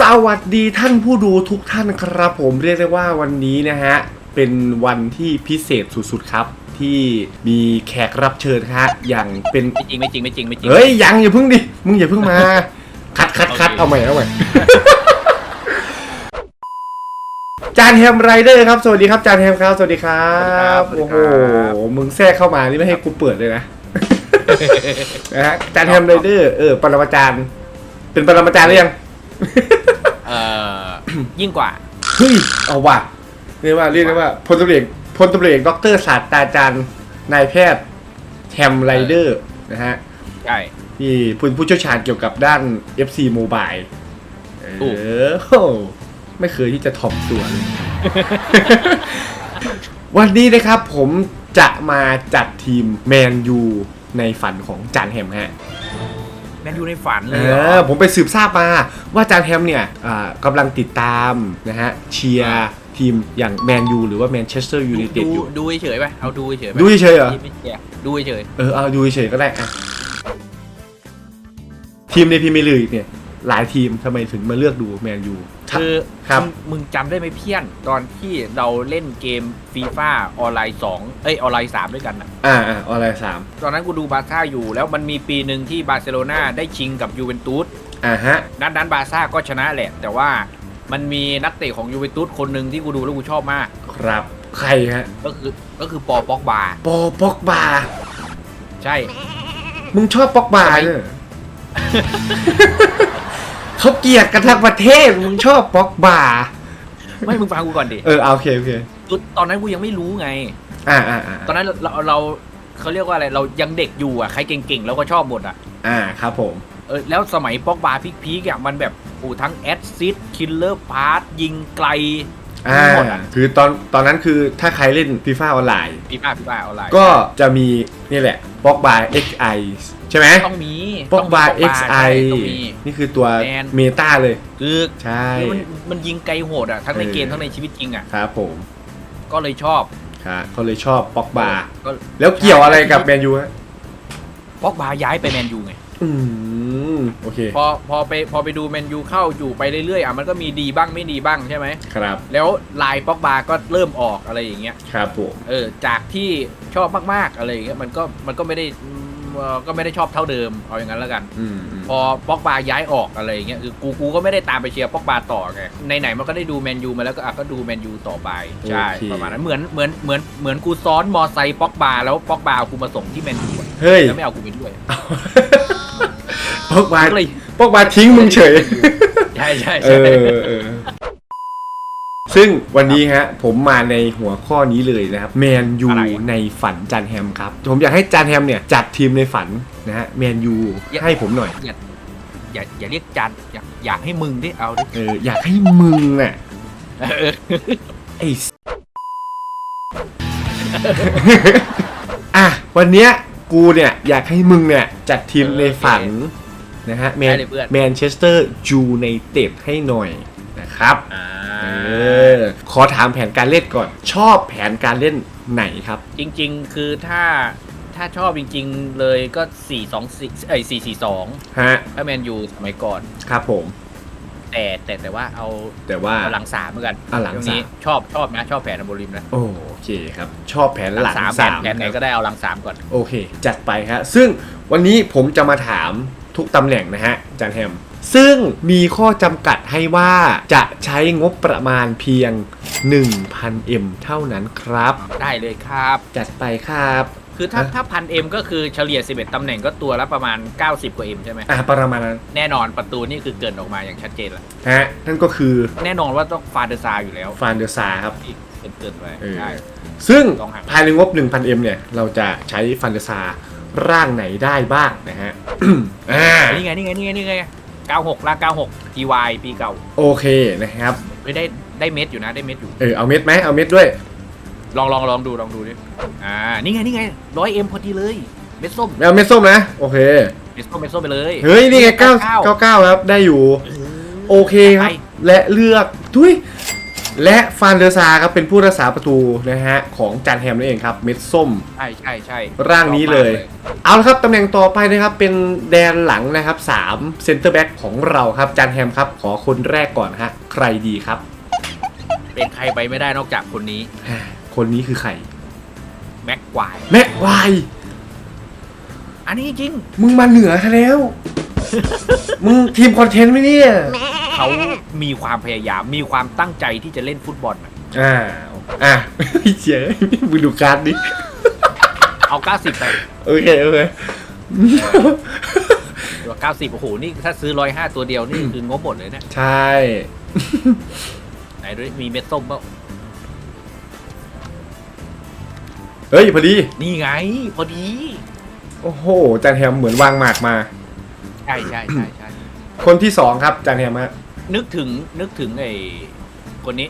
สวัสดีท่านผู้ดูทุกท่านครับ ผมเรียกได้ว่าวันนี้นะฮะ เป็นวันที่พิเศษสุดๆครับ ที่มีแขกรับเชิญฮะ อย่างเป็นไม่จริงไม่จริงไม่จริงไม่จริง เฮ้ยยังอย่าเพิ่งดิมึงอย่าเพิ่งมา คัดคัดคัดโอเคเอาใหม่เอาใหม่ จานแฮมไรเดอร์ครับ สวัสดีครับจานแฮมครับสวัสดีครับโอ้โหมึงแทรกเข้ามานี่ไม่ให้กูเปิดเลยนะ นะฮะจานแฮมไรเดอร์เออปรมาจารย์เป็นปรมาจารย์หรือยัง เอ่อ ยิ่งกว่า เฮ้ยเอาว่ะเรียกว่าเรียกได้ว่าพลตำรวจเอกพลตำรวจเอกด็อกเตอร์ศาสตราจารย์นายแพทย์แฮมไรเดอร์นะฮะใช่ ที่เป็นผู้เชี่ยวชาญเกี่ยวกับด้าน FC Mobile เอถูกอโหไม่เคยที่จะถ่อมตัวเลย วันนี้นะครับผมจะมาจัดทีมแมนยูในฝันของจานแฮมฮะ แมนยูในฝันเลเอยเหรออผมไปสืบทราบมาว่าจานแฮมเนี่ยอ่ากำลังติดตามนะฮะเชียร์ทีมอย่างแมนยูหรือว่าแมนเชสเตอร์ยูไนเต็ดดูอยู่ ดูเฉยๆไปเอาดูเฉยๆไปดูเฉยๆเหรอ ไม่เชียร์ดูเฉยเออเอาดูเฉยๆก็ได้อะทีมในพรีเมียร์ลีกเนี่ย หลายทีมทำไมถึงมาเลือกดูแมนยูๆคือครับมึงมึงจำได้ไหมเพี้ยน ตอนที่เราเล่นเกมฟีฟ่าออนไลน์สองเอ้ยออนไลน์สามด้วยกันน่ะอ่าอ่าออนไลน์สามตอนนั้นกูดูบาร์ซ่าอยู่ แล้วมันมีปีหนึ่งที่บาร์เซโลนาได้ชิงกับยูเวนตุสอ่าฮะนัดนั้นบาร์ซ่าก็ชนะแหละ แต่ว่ามันมีนักเตะของยูเวนตุสคนหนึ่งที่กูดูแล้วกูชอบมาก ครับ ใครฮะก็คือก็คือปอป็อกบาปอปอกบา ใช่ มึงชอบปอกบาทำไมเนี่ย เขาเกลียดกันทั้งประเทศมึงชอบปอกบาไม่มึงฟังกูก่อนดิเออเอาโอเคโอเคตอนนั้นกูยังไม่รู้ไง อ่าอ่าอ่าตอนนั้นเราเราเขาเรียกว่าอะไรเรายังเด็กอยู่อะใครเก่งๆเราก็ชอบหมดอะ อ่าครับผมเออแล้วสมัยป็อกบาพีคๆอะมันแบบโอ้ทั้งแอดซิดคิลเลอร์พาร์ยิงไกลอ่าหมดอะคือตอนตอนนั้นคือถ้าใครเล่นฟีฟ่าออนไลน์ฟีฟ่าฟีฟ่าออนไลน์ก็จะมีนี่แหละปอกบา XI ใช่ไหมต้องมีปอกบาต้องมี XI ต้องมีนี่คือตัวแมนเมตาเลย คือใช่คือมันมันยิงไกลโหดอะ ทั้งในเออเกมทั้งในชีวิตจริงอะ ครับผม ก็เลยชอบครับเขาเลยชอบปอกบาก็แล้วเกี่ยวอะไรกับแมนยูฮะป็อกบาย้ายไปแมนยูไงอืมโอเค พอพอไปพอไปดูแมนยูเข้าอยู่ไปเรื่อยๆอะมันก็มีดีบ้างไม่ดีบ้างใช่ไหมครับ แล้วลายป็อกบาก็เริ่มออกอะไรอย่างเงี้ย ครับผม เออจากที่ชอบมากๆอะไรอย่างเงี้ยมันก็มันก็ไม่ได้อืมเอ่อ ก็ไม่ได้ชอบเท่าเดิมเอาอย่างนั้นแล้วกัน อืมอืมพอป็อกบาย้ายออกอะไรอย่างเงี้ยคือกูกูก็ไม่ได้ตามไปเชียร์ป็อกบาต่อไงในไหนๆมันก็ได้ดูแมนยูมาแล้วก็อะก็ดูแมนยูต่อไปใช่ประมาณนั้นเหมือนเหมือนเหมือนเหมือนกูซ้อนมอไซค์ป็อกบาแล้วป็อกบาเอากูมาส่งที่แมนยูอะเฮ้ยแล้วไม่เอากูไปด้วยปอกบาก็เลยปอกบาทิ้งมึงเฉย ใช่ใช่เอใช่ อเออ ซึ่งวันนี้ฮะผมมาในหัวข้อนี้เลยนะครับแมนยูในฝันจันแฮมครับ ผมอยากให้จันแฮมเนี่ยจัดทีมในฝันนะฮะแมนยูให้ผมหน่อย อย่าอย่าอย่าเรียกจันอยากอยากให้มึงดิเอาดิเอออยากให้มึงอะเออไอ้ อะวันเนี้ยกูเนี่ยอยากให้มึงเนี่ยจัดทีมในฝันนะฮะแมนได้เลยเพื่อน แมนเชสเตอร์ยูไนเต็ดให้หน่อย นะครับอ่าเออขอถามแผนการเล่นก่อน ชอบแผนการเล่นไหนครับ จริงๆ คือถ้าถ้าชอบจริงๆ เลยก็ 4 2 4เอ้ย4 4 2ฮะถ้าแมนยูสมัยก่อน ครับผม แต่แต่แต่ว่าเอาแต่ว่า เอาหลังสามเหมือนกันเอาหลังตรงนี้สามชอบชอบนะ ชอบแผนอัมโบริมนะโอเคครับ ชอบแผนหลังสามแผสานมแผนไหนก็ได้เอาหลังสามก่อน โอเค จัดไปครับซึ่งวันนี้ผมจะมาถามทุกตำแหน่งนะฮะอาจันแฮม ซึ่งมีข้อจำกัดให้ว่าจะใช้งบประมาณเพียง 1,000M เท่านั้นครับ ได้เลยครับ จัดไปครับ คือถ้าฮะถ้าพันเอ็มก็คือเฉลี่ย 11 ตำแหน่งก็ตัวละประมาณ 90 กว่าเอ็มใช่ไหมอะประมาณนั้นแน่นอนประตูนี่คือเกินออกมาอย่างชัดเจนแล้วฮะนั่นก็คือแน่นอนว่าต้องฟาเดอร์ซาอยู่แล้วฟานเดอร์ซาครับที่เกินเกินไปเออ ใช่ ซึ่งต้องหา ภายในงบ 1,000M เนี่ย เราจะใช้ฟันเดอร์ซาร่างไหนได้บ้างนะฮะ อ่า นี่ไงนี่ไงนี่ไงนี่ไง 96ล่าง96 TY ปีเก่าโอเคนะครับไม่ได้ได้เม็ดอยู่นะได้เม็ดอยู่ เออเอาเม็ดไหมเอาเม็ดด้วย ลองลองลองดูลองดูดิ อ่า นี่ไงนี่ไงร้อยเอ็มพอดีเลย เม็ดส้ม ไม่เอาเม็ดส้มนะ โอเค เม็ดส้มเม็ดส้มไปเลยเฮ้ยนี่ไงเก้า9 99ครับได้อยู่ โอเคครับไปและเลือกทุย และฟานเดอร์ซาครับเป็นผู้รักษาประตูนะฮะของจานแฮมนั่นเองครับเม็ดส้ม ใช่ใช่ใช่ร่างนี้เลย เอาละครับตำแหน่งต่อไปนะครับเป็นแดนหลังนะครับ3เซนเตอร์แบ็กของเราครับจานแฮมครับขอคนแรกก่อนฮะใครดีครับ เป็นใครไปไม่ได้นอกจากคนนี้ คนนี้คือใครแม็กควายแม็กไวายอันนี้จริง มึงมาเหนือเขาแล้ว มึงทีมคอนเทนต์ไหมเนี่ยเขามีความพยายามมีความตั้งใจที่จะเล่นฟุตบอลน่ะอ่าอะเจ๋ยมึงดูการ์ดดิเอา90ไปโอเคโอเคหรือว่า90โอ้โหนี่ถ้าซื้อ105ตัวเดียวนี่คืองบหมดเลยเนี่ยใช่ ไหนดูดิมีเม็ดส้มเปล่าเฮ้ยพอดี นี่ไง พอดี โอ้โหจานแฮมเหมือนวางหมากมา ใช่ใช่ใช่ใช่คนที่สองครับจานแฮมฮะนึกถึงนึกถึงไอ้คนนี้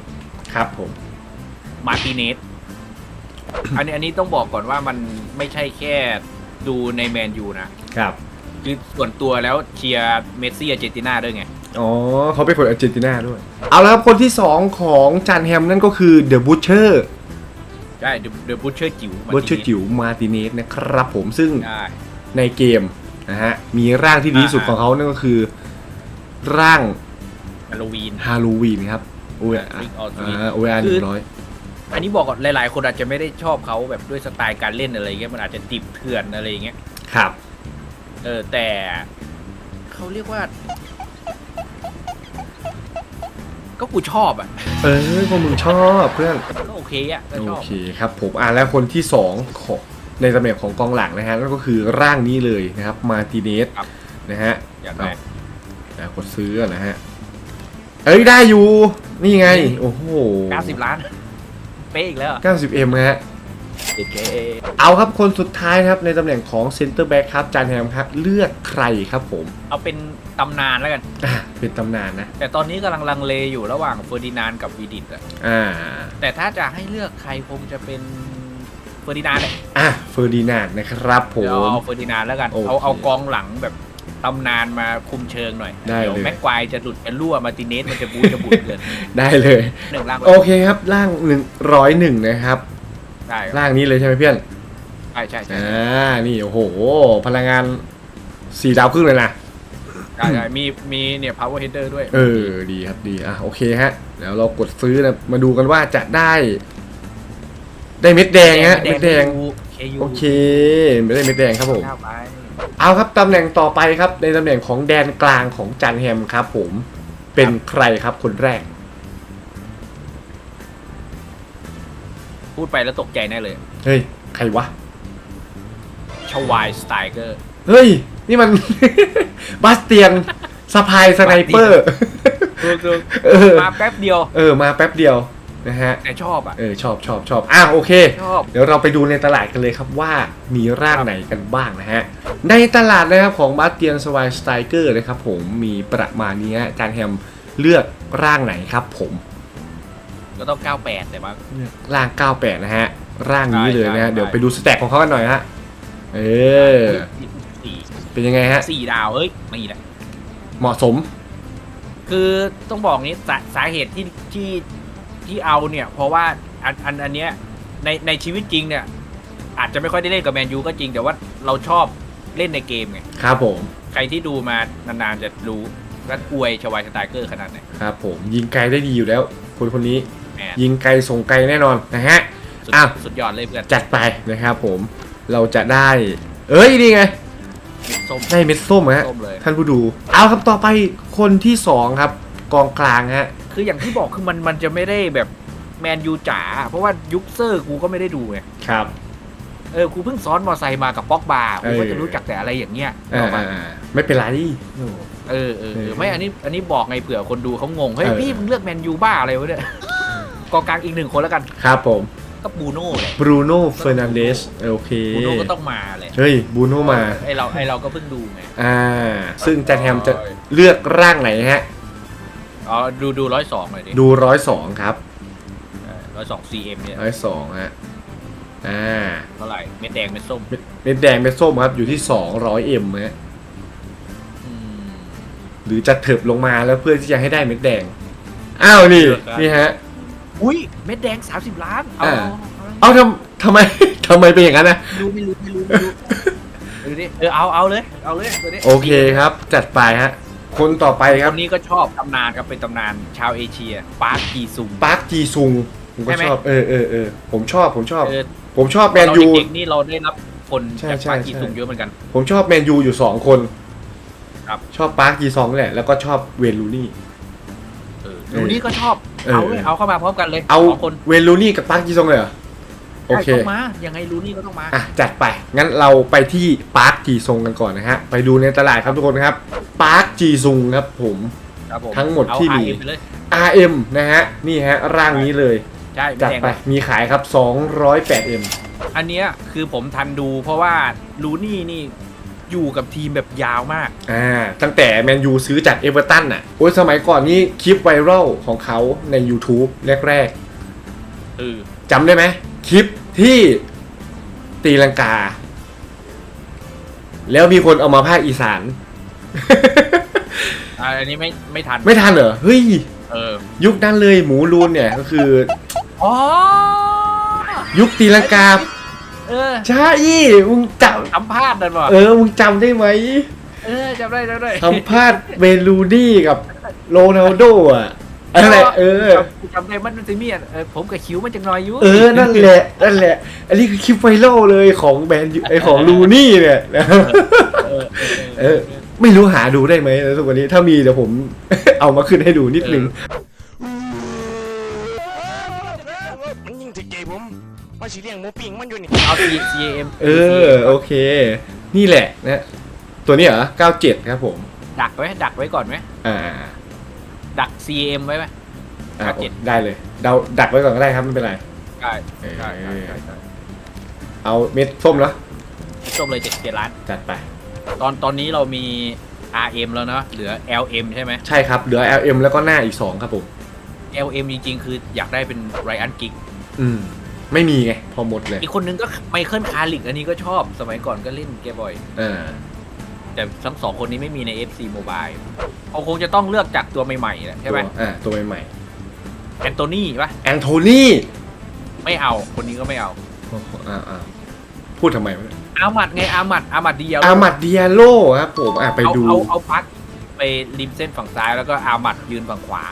ครับผม มาร์ติเนสอันนี้อันนี้ต้องบอกก่อนว่ามันไม่ใช่แค่ดูในแมนยูนะครับคือส่วนตัวแล้วเชียร์เมสซี่อาร์เจนตินาด้วยไง อ๋อเขาเป็นคนอาร์เจนตินาด้วย เอาละครับคนที่2ของจานแฮมนั่นก็คือเดอะบูชเชอร์ใช่เดอะบูชเชอร์จิ๋วบูชเชอร์จิ๋วมาติเนสนะครับผมซึ่งใช่ในเกม นะฮะมีร่างที่ดีที่สุดอ่าของเขานั่นก็คือ ร่างฮาโลวีน ฮาโลวีนครับโอ้ย Trick or อ่า Treat โอ้ยอันหคืนึ่อ งร้อย อันนี้บอกก่อนหลาย ๆ คนอาจจะไม่ได้ชอบเขาแบบด้วยสไตล์การเล่นอะไรเงี้ยมันอาจจะดิบเถื่อนอะไรเงี้ยครับ เออแต่เขาเรียกว่า ก็กูชอบอะเออพวกมึงชอบเพื่อน ก็โอเคอะก็ชโออบเคครับผมอ่าแล้วคนที่สองของ ในตำแหน่งของกองหลังนะฮะนั่นก็คือร่างนี้เลยนะครับมาติเนสครับ นะฮะอย่างไรอ่ากดซื้อก่อนนะฮะเอ้ยได้อยู่ นี่ไง โอ้โห90 ล้าน เป๊ะอีกแล้ว 90M ฮะเด็กเเอาครับคนสุดท้ายนะครับในตำแหน่งของเซนเตอร์แบ็กครับจานแฮมครับเลือกใครครับผมเอาเป็นตำนานแล้วกัน อะเป็นตำนานนะ แต่ตอนนี้กำลังลังเลอยู่ระหว่างเฟอร์ดินานด์กับวีดิตอะอ่า แต่ถ้าจะให้เลือกใครคงจะเป็น เฟอร์ดินานด์แหละอะเฟอร์ดินานด์นะครับผเดี๋ยวม เอาเฟอร์ดินานด์แล้วกัน โอเคเอาเอากองหลังแบบตำนานมาคุมเชิงหน่อยได้เดี๋ยวเลยแม็กควายจะหลุดเป็นรั่วมาร์ติเนสมันจะบูจะบุดเกินได้เลย หนึ่งล่างโอเคครับร่างหนึ่งร้อยหนึ่งนะครับได้ครับร่างนี้เลยใช่ไหมเพื่อนใช่ใช่ใช่อ่านี่โอ้โห พลังงานสี่ดาวครึ่งเลยนะใช่ใช่มีมีเนี่ย power header ด้วย เออ ดีครับดี อะ โอเคฮะเดี๋ยวเรากดซื้อนะ มาดูกันว่าจะได้ ได้เม็ดแดงฮะเม็ดแดง เคยูโอเคไม่ได้เม็ดแดงครับผมเก้าไปเอาครับตำแหน่งต่อไปครับ ในตำแหน่งของแดนกลางของจันแฮมครับผมเป็นใครครับคนแรก พูดไปแล้วตกใจแน่เลย เฮ้ย ใครวะ ชวายสไตเกอร์ เฮ้ย นี่มัน บาสเตียนสะพายสไนเปอร์เออ มาแป๊บเดียว เออมาแป๊บเดียว นะฮะแต่ชอบอะ เออชอบชอบชอบอะโอเค ชอบ เดี๋ยวเราไปดูในตลาดกันเลยครับว่ามีร่างไหนกันบ้างนะฮะ ในตลาดนะครับของบาสเตียนสวายสไตเกอร์นะครับผมมีประมาณนี้ฮะจานแฮมเลือกร่างไหนครับผม ก็ต้อง 98 แต่ว่าเลือกร่าง 98 นะฮะ ร่างนี้เลยนะฮะใช่ใช่เดี๋ยวไปดูสแต็กของเขากันหน่อยฮะ เออ สี่เป็นยังไงฮะ สี่ดาวเอ้ยไม่แหละเหมาะสม คือต้องบอกนี้สาสาเหตุที่ที่ ที่เอาเนี่ยเพราะว่าอันอันอันเนี้ยในในชีวิตจริงเนี่ย อาจจะไม่ค่อยได้เล่นกับแมนยูก็จริง แต่ว่าเราชอบเล่นในเกมไงครับผม ใครที่ดูมานานๆจะรู้ว่าอวยชวายสไตเกอร์ขนาดไหนครับผมยิงไกลได้ดีอยู่แล้ว คนคนนี้ แหมยิงไกลส่งไกลแน่นอนนะฮะ สุดอ้าว สุดยอดเลยเพื่อนจัดไปนะครับผมเราจะได้ เอ้ยนี่ไงเม็ดส้มได้เม็ดส้มฮะส้มเลยท่านผู้ดู เอาครับต่อไปคนที่สองครับ กองกลางฮะ คืออย่างที่บอกคือมันมันจะไม่ได้แบบแมนยูจ๋าเพราะว่ายุคเซอร์กูก็ไม่ได้ดูไงครับ เออกูเพิ่งซ้อนมอไซค์มากับป๊อกบาร์กูก็เออจะรู้จักแต่อะไรอย่างเงี้ยอ่าบอกว่าอ่าไม่เป็นไรเออเออเอเอออไม่อันนี้อันนี้บอกไงเผื่อคนดูเขางงเฮ้ยเออพี่มึงเลือกแมนยูบ้าอะไรวะเนี่ยกองกลางอีกหนึ่งคนแล้วกันครับผมก็บูโน่แหละบรูโน่เฟอร์นันเดสโอเคบูโน่ก็ต้องมาเลยเฮ้ยบรูโน่มาไอเราไอเราก็เพิ่งดูไงอ่า ซึ่งจันแฮมจะเลือกร่างไหนฮะ อ๋อดูดูร้อยสองหน่อยดิดูร้อยสองครับร้อยสองซีเอ็มเนี่ยร้อยสองฮะอ่าเท่าไหร่เม็ดแดงเม็ดส้มเม็ดเม็ดแดงเม็ดส้มครับอยู่ที่สองร้อยเอ็มฮะอืมหรือจะเถิบลงมาแล้วเพื่อที่จะให้ได้เม็ดแดงอ้าวนี่เลือกได้นี่ฮะอุ้ยเม็ดแดง30ล้านเอาอ่าเอาเอาทำทำไมทำไมเป็นอย่างนั้นนะไม่รู้ไม่รู้ไม่รู้ไม่รู้ดูดิเออเอาเอาเลยเอาเลยตัวนี้โอเคครับจัดไปฮะ คนต่อไปคครับนนี้ก็ชอบตำนานครับเป็นตำนานชาวเอเชียปาร์คกีซุง ปาร์คจีซุงผมก็ใช่ไหม ชอบเออเออเออผมชอบผมชอบ เออผมชอบแมนเรายูเด็กๆนี่เราได้รับคนใช่จากใช่ปาร์คกีใช่ซุงเยอะเหมือนกัน ผมชอบแมนยูอยู่สองคนครับ ชอบปาร์คจีซองนี่แหละแล้วก็ชอบเวนลูนี่ เออเออลูนี่ก็ชอบเออ เอาเลยเอาเข้ามาพร้อมกันเลยเอาสงคนเวนลูนี่กับปาร์คจีซองเลยเหรอ โอเคใช่ต้องมายังไงลูนี่ก็ต้องมาอะจัดไป งั้นเราไปที่ปาร์คจีซงกันก่อนนะฮะ ไปดูในตลาดครับทุกคนครับ ปาร์คจีซุงครับผมครับผมทั้งหมดเอาที่มี RM ไปเลย RM นะฮะ นี่ฮะ ร่างนี้เลย ใช่ไม่จัดแพงไปเลยมีขายครับ 208M อันเนี้ยคือผมทันดูเพราะว่าลูนี่นี่อยู่กับทีมแบบยาวมาก อ่า ตั้งแต่แมนยูซื้อจากเอเวอร์ตันอะ โอ้ยสมัยก่อนนี่คลิปไวรัลของเขาใน YouTube แรกเออๆจำได้ไหม คลิปที่ตีลังกา แล้วมีคนเอามาภาคอีสานอ่าอันนี้ไม่ไม่ทันไม่ทันเหรอ เฮ้ย เออยุคนั้นเลยหมูรูนเนี่ยก็คือ อ๋อยุคตีลังกา เออใช่มึงจสัมภาษณ์นั่นวะำเออ มึงจำได้ไหมเออจำได้จำได้สัมภาษณ์เวลูนี่กับโรนัลโดอะ อะไรเออจำได้มันมันจะมีอะเออผมกับคิวมันจังน้อยอยู่เออนั่นแหละนั่นแหละ อันนี้คือคลิปไวรัลเลยของแบรนด์ไอของลูนี่เนี่ยเออเออเออไม่รู้หาดูได้ไหมทุกวันนี้ถ้ามีเดี๋ยวผม เอามาขึ้นให้ดูนิดนึงมันยิงถึงใจผมว่าสิเลี้ยงหมูปิ้งมันอยู่นี่เอา C C A M เออโอเค นี่แหละนะตัวนี้เหรอ97ครับผม ดักไว้ดักไว้ก่อนไหมอ่า ดัก C A M ไว้ไหม อ่า97ได้เลยเดาดักไว้ก่อนก็ได้ครับไม่เป็นไรได้เออได้ได้ได้ได้เอาเม็ดส้มเนาะส้มเลยเจ็ดเจ็ดล้าน จัดไป ตอนตอนนี้เรามี R M แล้วเนาะเหลือ L M ใช่ไหม ใช่ครับ เหลือ LM แล้วก็หน้าอีก 2 ครับผม L M จริงๆ คืออยากได้เป็นไรอันกิก อืม ไม่มีไง พอหมดเลย อีกคนนึงก็ไมเคิลคาริกอันนี้ก็ชอบสมัยก่อนก็เล่นแกบ่อย เออ แต่ทั้งสองคนนี้ไม่มีใน FC Mobile เขาคงจะต้องเลือกจากตัวใหม่ๆแหละใช่ไหมตัวอ่าตัวใหม่แอนโทนีปะๆแอนโทนีไม่เอาคนนี้ก็ไม่เอาโอ้โหอ่าอ่าพูดทำไมวะเนี่ยอามัดไงอามัดอามัดเดียวอามัดเดียโลครับผมอะไปเอาดู เอาเอาพักไปริมเส้นฝั่งซ้ายแล้วก็อามัดยืนฝั่งขวา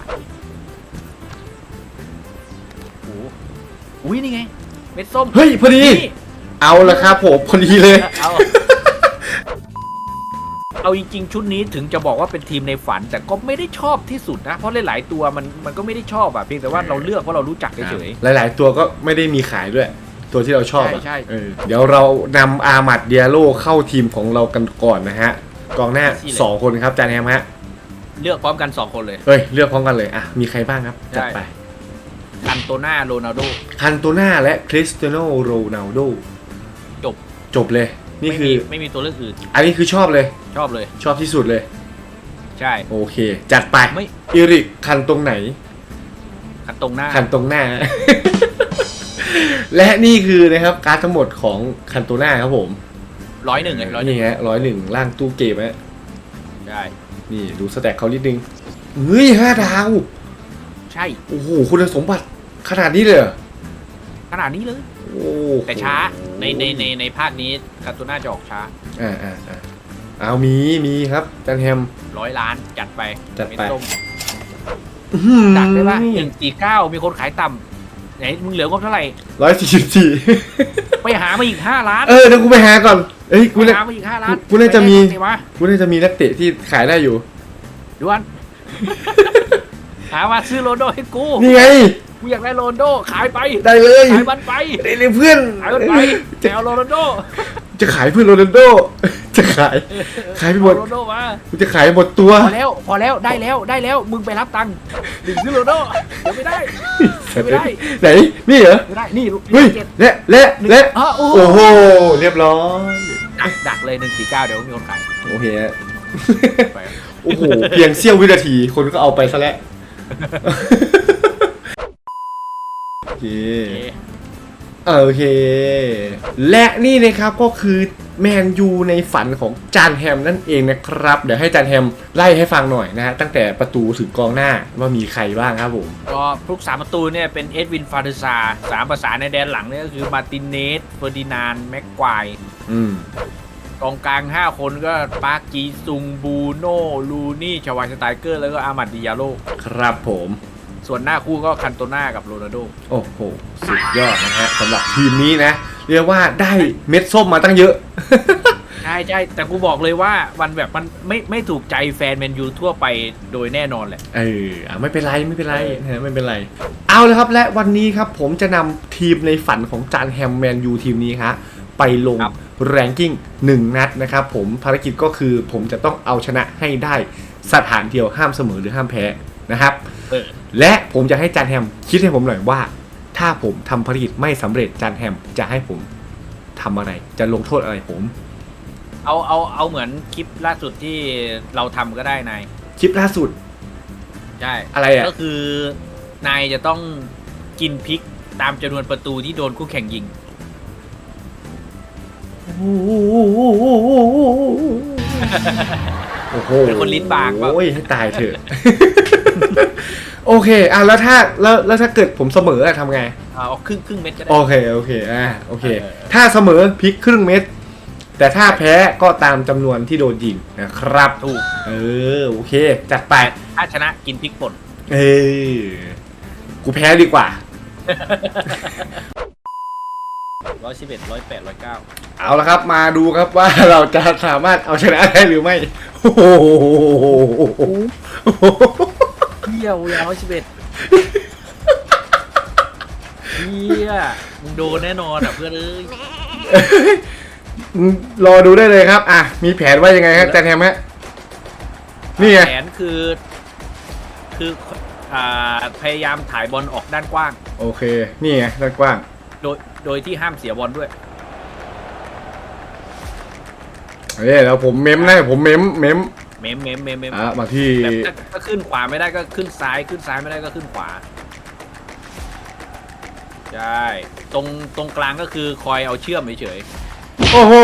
โอ้โหอุ้ยนี่ไง เม็ดส้มเฮ้ยพอดี นี่เอาละครับผมพอดีเลย เอา เอาจริงๆชุดนี้ถึงจะบอกว่าเป็นทีมในฝัน แต่ก็ไม่ได้ชอบที่สุดนะ เพราะหลายๆตัวมันมันก็ไม่ได้ชอบอะเพียงแต่ว่าเราเลือกเพราะเรารู้จักเฉย หลาย ๆ ตัวก็ไม่ได้มีขายด้วย ตัวที่เราชอบอะใช่ใช่ เออเดี๋ยวเรานำอามัดเดียโลเข้าทีมของเรากันก่อนนะฮะกองหน้า2คนครับจานแฮมฮะๆเลือกพร้อมกัน2คนเลยเฮ้ยเลือกพร้อมกันเลยอะมีใครบ้างครับจัดไปคันโตนาโรนัลโด คันโตนาและคริสเตียโนโรนัลโดจบ จบเลย นี่ไม่คืมีอไม่มีตัวเลือกอื่นอันนี้คือชอบเลย ชอบเลย ชอบที่สุดเลย ใช่ โอเค จัดไปไม่ อิริกคันตรงไหน คันตรงหน้าคันตรงหน้า และนี่คือนะครับการ์ดทั้งหมดของคันโตนาครับผมร้อยหนึ่งเลยร้อยหนึ่งนี่ฮะร้อยหนึ่งล่างตู้เกมฮะใช่ นี่ดูสแต็กเขานิดนึงเฮ้ยห้าดาว ใช่ โอ้โห คุณสมบัติขนาดนี้เลยเหรอขนาดนี้เลย โอ้โหแต่ช้า ในในในในภาคนี้คันโตนาจะออกช้าอ่าอ่าอ่าเอามีมีครับจันแฮม ร้อยล้านจัดไปจัดไปเม็ส้มดักได้ปะหนึ่งสี่เก้ามีคนขายต่ำไหนมึงเหลืองบเท่าไหร่ ร้อยสี่สิบสี่ไปหามาอีกห้าล้านเออเดี๋ยวกูไปหาก่อนเอ้ยกูไปเนี่ย หามาอีกห้าล้านกูน่าจะมี ไปได้ไหวะกูน่าจะมีนักเตะที่ขายได้อยู่ด่วนหามาซื้อโรนลโดให้กู นี่ไง กูอยากได้โรนลโดขายไปได้เลยขายมันไปได้เลยเพื่อนขายมันไปแนวโรนัลโด จะขายเพื่อนโรนัลโด จะขายขายไปหมดโรนัลโดมากูจะขายหมดตัว พอแล้วพอแล้วได้แล้วได้แล้วมึงไปรับตังค์ถึงซื้อโรนัลโดเดี๋ยวไม่ได้ไม่ได้ไหนนี่เหรอไม่ได้นี่เฮ้ยเจ็ดและและและอ๋อโอ้โอ้โหเรียบร้อยดักดักเลยหนึ่งสี่เก้าเดี๋ยวมีคนขายโอเคฮะไปโอ้โหเพียงเสี้ยววินาทีคนก็เอาไปซะแล้วโอ เค โอเคโอเค และนี่นะครับก็คือแมนยูในฝันของจานแฮมนั่นเองนะครับ เดี๋ยวให้จานแฮมไล่ให้ฟังหน่อยนะฮะตั้งแต่ประตูถึงกองหน้าว่ามีใครบ้างครับผม ก็พวกสามประตูเนี่ยเป็นเอ็ดวินฟาเดซาสามภาษาในแดนหลังเนี่ยก็คือมาร์ตินเนสเฟอร์ดินานด์แม็กควายอืม กองกลาง 5 คนก็ปาร์คจีซุงบูโน่ลูนี่ชวายสไตรเกอร์ แล้วก็อามัดดิยาโล ครับผม ส่วนหน้าคู่ก็คันโตน่ากับโรนัลโดโอ้โห สุดยอดนะฮะสำหรับทีมนี้นะ เรียกว่าได้เม็ดส้มมาตั้งเยอะ ใช่ใช่แต่กูบอกเลยว่ามันแบบมันไม่ไม่ถูกใจแฟนแมนยูทั่วไปโดยแน่นอนแหละ เอออะไม่เป็นไรไม่เป็นไรนะฮะไม่เป็นไร เอาเลยครับและวันนี้ครับผมจะนำทีมในฝันของจานแฮมแมนยูทีมนี้ฮะไปลงครับ แรงกิ้งหนึ่งนัดนะครับผมภารกิจก็คือผมจะต้องเอาชนะให้ได้สถานเดียวห้ามเสมอหรือห้ามแพ้นะครับเออ และผมจะให้จานแฮมคิดให้ผมหน่อยว่า ถ้าผมทำภารกิจไม่สำเร็จจานแฮมจะให้ผมทำอะไร จะลงโทษอะไรผม เอาเอาเอาเหมือนคลิปล่าสุดที่เราทำก็ได้นายคลิปล่าสุดใช่อะไรอะก็คือนายจะต้องกินพริกตามจำนวนประตูที่โดนคู่แข่งยิงโอ้โหเป็นคนลิ้นบากเปล่าโอ้ยให้ตายเถอะ โอเคอะแล้วถ้าแล้วแล้วถ้าเกิดผมเสมออะทำไงเอาครึ่งครึ่งเม็ดก็ได้ โอเคโอเคอะโอเค เออ ถ้าเสมอพลิกครึ่งเม็ด แต่ถ้าแพ้ก็ตามจำนวนที่โดนยิงนะครับ ถูกเออโอเค จัดไป ถ้าชนะกินพริกป่นเออกูแพ้ดีกว่า ร้อยสิบเอ็ดร้อยแปดร้อยเก้าเอาละครับ มาดูครับว่าเราจะสามารถเอาชนะได้หรือไม่ โอ้โห เที่ยวร้อยสิบเอ็ดเฮียมึงโดนแน่นอนอะเพื่อนเอ้ยรอดูได้เลยครับ อะ มีแผนว่ายังไงครับอาจารย์แฮมฮะ นี่ไง แผนคือ คืออ่าพยายามถ่ายบอลออกด้านกว้าง โอเค นี่ไงด้านกว้าง โดย โดยที่ห้ามเสียบอลด้วยเอ้ยแล้วผมเม้มนะผมเม้มเม้ม เมมเมมเมมเมมอะมาที่แบบถ้าถ้าขึ้นขวาไม่ได้ก็ขึ้นซ้ายขึ้นซ้ายไม่ได้ก็ขึ้นขวาใช่ตรงตรงกลางก็คือคอยเอาเชื่อมเฉยโอ้โห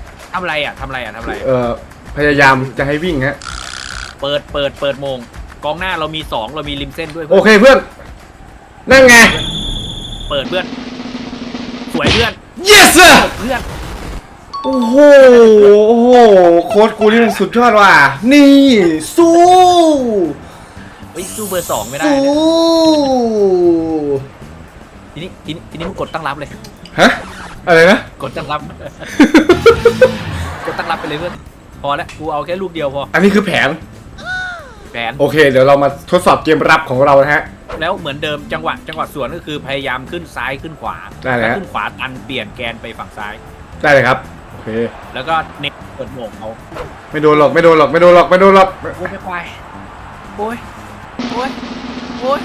ๆทำอะไรอะทำอะไรอะทำอะไรเอ่อพยายามจะให้วิ่งฮะเปิดเปิดเปิดโมงกองหน้าเรามีสองเรามีริมเส้นด้วยโอเคเพื่อนนั่นไง เปิดเพื่อน สวยเพื่อน yes sir เพื่อน โอ้โห โอ้โห โค้ดกูนี่มันสุดยอดว่ะ นี่ สู้ เฮ้ยสู้เบอร์สองไม่ได้สู้นะทีนี้ทีนี้ทีนี้มึงกดตั้งรับเลย ฮะ อะไรนะ กดตั้งรับ กดตั้งรับไปเลยเพื่อนพอแล้วกูเอาแค่ลูกเดียวพออันนี้คือแผน แผนโอเค เดี๋ยวเรามาทดสอบเกมรับของเรานะฮะ แล้วเหมือนเดิมจังหวะจังหวะสวนก็คือพยายามขึ้นซ้ายขึ้นขวาได้เลยฮะถ้าขึ้นขวาตันเปลี่ยนแกนไปฝั่งซ้าย ได้เลยครับโอ เค แล้วก็เน็ตเปิดโหมงเอาไม่โดนหรอกไม่โดนหรอกไม่โดนหรอกไม่โดนหรอกโอ้ยไม่ควายโอ้ยโอ้ยโอ้ย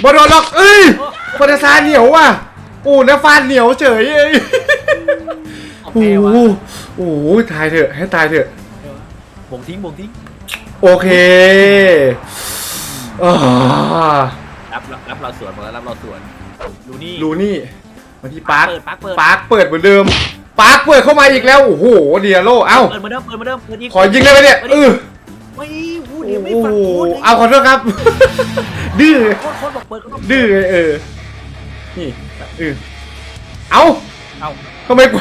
ไม่โดนหรอกเอ้ยฟาซาเหนียวว่ะโอ้แล้วฟาดเหนียวเฉยเอ้ยโอโอ้เคโหวะโอ้โหตายเถอะให้ตายเถอะ บ่งทิ้งบ่งทิ้งโอเคอ่ารับรับรับเราสวนหมดแล้วรับเราสวนดูนี่ดูนี่มาที่ปาร์คเปิดปาร์คเปิด ปาร์คเปิดเหมือนเดิม ปาร์คเปิดเข้ามาอีกแล้ว โอ้โห เดียโลเอ้า เปิดมาเดิมเปิดมาเดิมเปิดอีกขอยิงได้ไหมเนี่ยเออไม่พูโอ้ดยังไม่โหฟังพูดลยเอาขอโทษครับ ดื้อ โคตรโคตรบอกเปิดก็ต้องดื้อไงเออ นี่เออเอาเอาทำไมแกว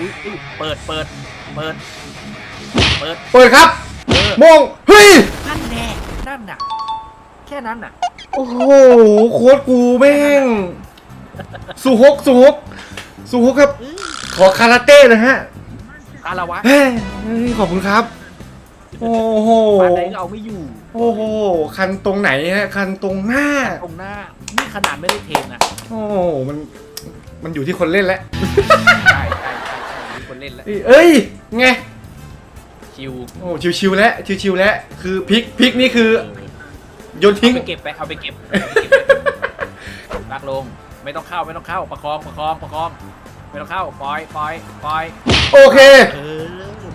อุ๊ยอุ๊ยเปิดเปิดเปิดเปิดเปิดครับเออมองเฮ้ย นั่นแน่นั่นน่ะ แค่นั้นน่ะโอ้โห โค้ดกูแม่ง สุฮก สุฮก สุฮกครับอื้อ ขอคาราเต้นะฮะคาราวะเฮ้ยขอบคุณครับ โอ้โหปานใดก็เอาไม่อยู่โอ้โหคันตรงไหนฮะคันตรงหน้า ตรงหน้านี่ขนาดไม่ได้เทรนนะโอ้โหมันมันอยู่ที่คนเล่นแล้วใช่ใช่ใช่ใช่มีคนเล่นแล้วเอ้ยไงชิวโอ้ชิวๆแล้วชิวๆแล้วคือพลิกพลิกนี่คือเออโยนทิ้ง เอาไปเก็บไปเอาไปเก็บเอาไปเก็บไปลากลงไม่ต้องเข้าไม่ต้องเข้าประคองประคองประคอง ไม่ต้องเข้าปล่อยปล่อยปล่อยโอเค เออ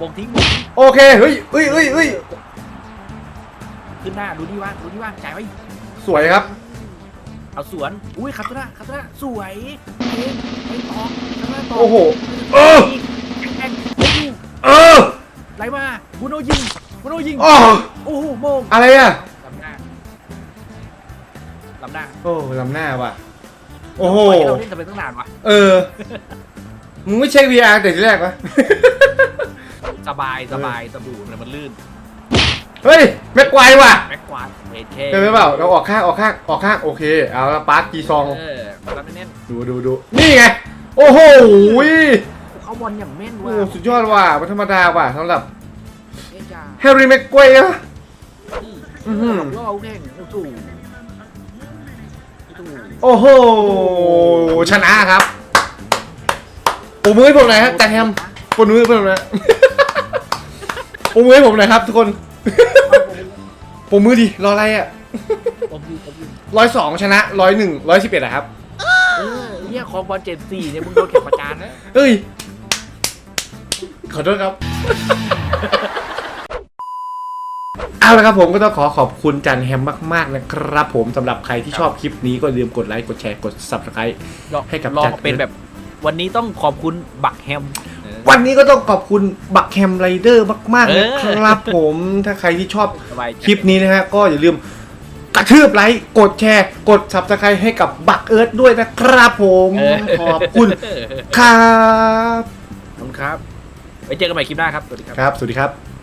บ่งทิ้งบ่งทิ้งโอเค เฮ้ยเฮ้ยเฮ้ยเฮ้ยขึ้นหน้าดูนี่ว่างดูนี่ว่างจ่ายไว้สวยครับ เอาสวนอุ้ยขับตัวหน้าขับตัวหน้าสวยเองไปตอกขับตัวหน้าตอกโอ้โห เออแข่งบุโนยิงบุโนยิงโอ้โอ้โหโมงอะไรอะลำหน้าลำหน้าโอ้ลำหน้าว่ะ โอ้โห ปล่อยให้เราเล่นกันไปตั้งนานวะ เออ มึงไม่เช็ค VR แต่ทีแรกวะ สบายสบายสบู่เนี่ยมันลื่นเฮ้ยแม็กไกวว่ะแม็กควาดเอเคเป็นไหมเปล่า เราออกข้างออกข้างออกข้างโอเค เอาละปาร์คกีซอง เออมาแล้วไม่เน้นดูดูดูนี่ไง โอ้โหยเขาบอลอย่างแม่นโอ้ว่ะสุดยอดว่ะไม่ธรรมดาว่ะสำหรับเอ้ยจ้าแฮร์รี่แม็กไกวอะ อื้อหือล่อแข่งโอ้โห โอ้โหโอ้โห ชนะครับปูมือให้ผมหน่อยฮะแต่แฮมปูมือให้ผมหน่อยปูมือให้ผมหน่อยครับทุกคนปูมือดิรออะไรอะผมอยู่ผมอยู่ร้อยสองชนะร้อยหนึ่งร้อยสิบเอ็ดอะครับ เออเฮียคองบอลเจ็ดสี่เนี่ยมึงโดนแข่งประจานนะ เอ้ย ขอโทษครับ เอาละครับผมก็ต้องขอขอบคุณจันแฮมมาก ๆ นะครับผมสำหรับใครที่ชอบคลิปนี้ก็อย่าลืมกดไลค์กดแชร์กด subscribe ให้กับลอจังดเป็นแบบ วันนี้ต้องขอบคุณบักแฮมเออวันนี้ก็ต้องขอบคุณบักแฮมไรเดอร์มากๆเอนะอครับผมถ้าใครที่ชอบสบายใจคลิปนี้นะฮะก็อย่าลืมกระทืบไลค์กดแชร์ กด subscribe ให้กับบักเอิร์ธด้วยนะครับผมเออขอบคุณครับขอบคุณครับ ไว้เจอกันใหม่คลิปหน้าครับ สวัสดีครับ ครับ สวัสดีครับ